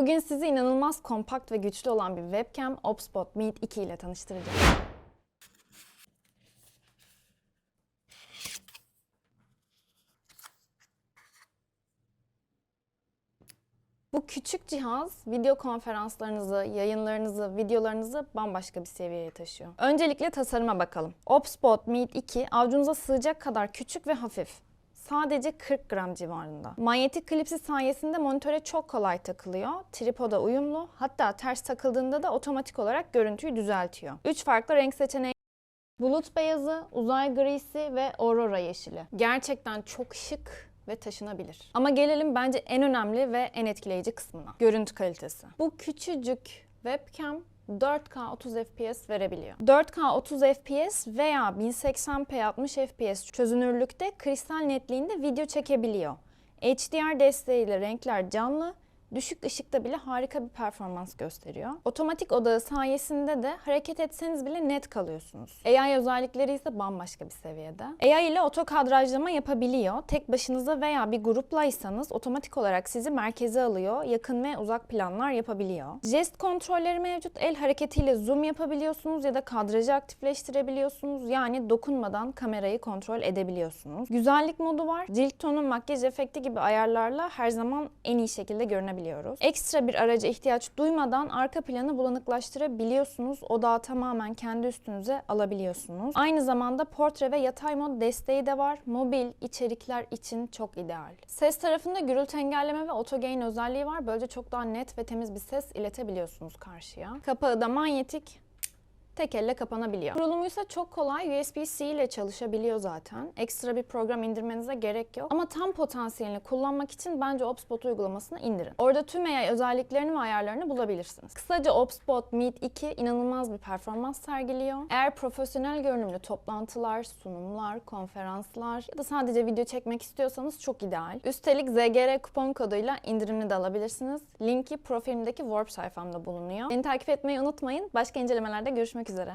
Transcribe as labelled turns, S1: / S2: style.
S1: Bugün sizi inanılmaz kompakt ve güçlü olan bir webcam Opspot Meet 2 ile tanıştıracağım. Bu küçük cihaz video konferanslarınızı, yayınlarınızı, videolarınızı bambaşka bir seviyeye taşıyor. Öncelikle tasarıma bakalım. Opspot Meet 2 avucunuza sığacak kadar küçük ve hafif. Sadece 40 gram civarında. Manyetik klipsi sayesinde monitöre çok kolay takılıyor. Tripoda uyumlu. Hatta ters takıldığında da otomatik olarak görüntüyü düzeltiyor. 3 farklı renk seçeneği Bulut beyazı, uzay grisi ve aurora yeşili. Gerçekten çok şık ve taşınabilir. Ama gelelim bence en önemli ve en etkileyici kısmına. Görüntü kalitesi. Bu küçücük webcam 4K 30 FPS verebiliyor. 4K 30 FPS veya 1080p 60 FPS çözünürlükte kristal netliğinde video çekebiliyor. HDR desteğiyle renkler canlı, düşük ışıkta bile harika bir performans gösteriyor. Otomatik odağı sayesinde de hareket etseniz bile net kalıyorsunuz. AI özellikleri ise bambaşka bir seviyede. AI ile oto kadrajlama yapabiliyor. Tek başınıza veya bir gruplaysanız otomatik olarak sizi merkeze alıyor. Yakın ve uzak planlar yapabiliyor. Jest kontrolleri mevcut. El hareketiyle zoom yapabiliyorsunuz ya da kadrajı aktifleştirebiliyorsunuz. Yani dokunmadan kamerayı kontrol edebiliyorsunuz. Güzellik modu var. Cilt tonu, makyaj efekti gibi ayarlarla her zaman en iyi şekilde görünebiliyoruz. Ekstra bir araca ihtiyaç duymadan arka planı bulanıklaştırabiliyorsunuz. Odağı tamamen kendi üstünüze alabiliyorsunuz. Aynı zamanda portre ve yatay mod desteği de var. Mobil içerikler için çok ideal. Ses tarafında gürültü engelleme ve auto özelliği var. Böylece çok daha net ve temiz bir ses iletebiliyorsunuz karşıya. Kapağı da manyetik tek elle kapanabiliyor. Kurulumu ise çok kolay. USB-C ile çalışabiliyor zaten. Ekstra bir program indirmenize gerek yok. Ama tam potansiyelini kullanmak için bence Opspot uygulamasını indirin. Orada tüm AI özelliklerini ve ayarlarını bulabilirsiniz. Kısaca Opspot Meet 2 inanılmaz bir performans sergiliyor. Eğer profesyonel görünümlü toplantılar, sunumlar, konferanslar ya da sadece video çekmek istiyorsanız çok ideal. Üstelik ZGR kupon koduyla indirimli de alabilirsiniz. Linki profilimdeki Warp sayfamda bulunuyor. Beni takip etmeyi unutmayın. Başka incelemelerde görüşmek üzere.